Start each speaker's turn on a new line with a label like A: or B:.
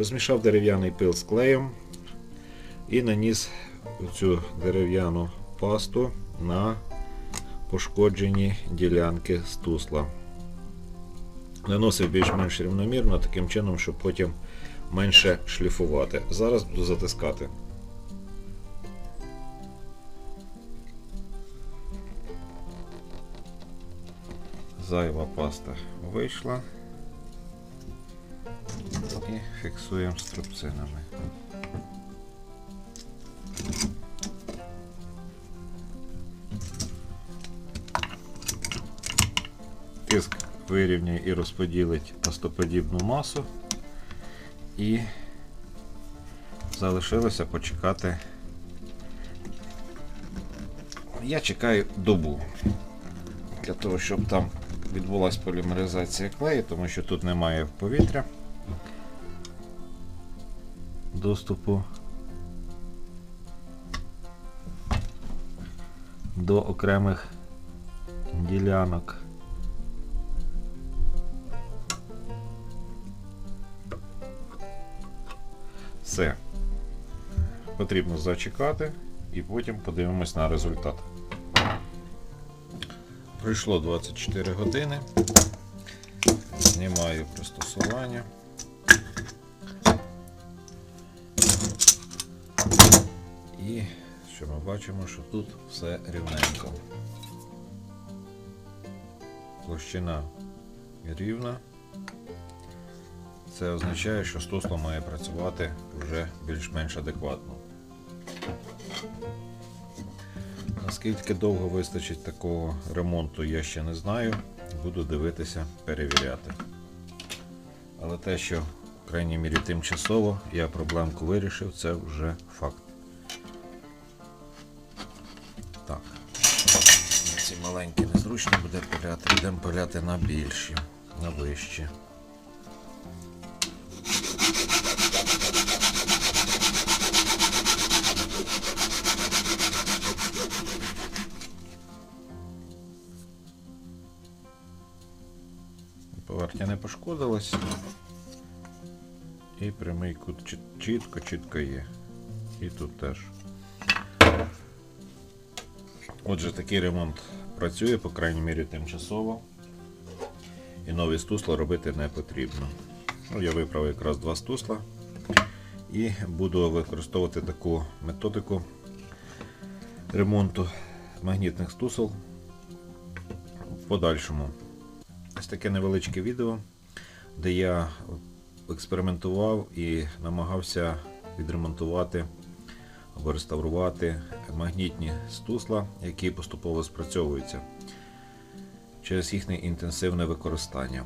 A: Розмішав дерев'яний пил з клеєм і наніс цю дерев'яну пасту на пошкоджені ділянки стусла. Наносив більш-менш рівномірно, таким чином, щоб потім менше шліфувати. Зараз буду затискати. Зайва паста вийшла. Фіксуємо струбцинами. Тиск вирівняє і розподілить пастоподібну масу. І залишилося почекати. Я чекаю добу для того, щоб там відбулася полімеризація клею, тому що тут немає повітря доступу до окремих ділянок. Все. Потрібно зачекати і потім подивимось на результат. Пройшло 24 години. Знімаю пристосування. І що ми бачимо, що тут все рівненько. Площина рівна. Це означає, що стусло має працювати вже більш-менш адекватно. Наскільки довго вистачить такого ремонту, я ще не знаю. Буду дивитися, перевіряти. Але те, що, крайній мірі, тимчасово я проблемку вирішив, це вже факт. Так. Ці маленькі незручно буде пиляти, будемо пиляти на більші, на вищі. Поверхня не пошкодилась. І прямий кут чітко, чітко є. І тут теж. Отже, такий ремонт працює, по крайній мірі, тимчасово. І нові стусла робити не потрібно. Ну, я виправив якраз два стусла. І буду використовувати таку методику ремонту магнітних стусел в подальшому. Ось таке невеличке відео, де я експериментував і намагався відремонтувати або реставрувати магнітні стусла, які поступово спрацьовуються через їхнє інтенсивне використання.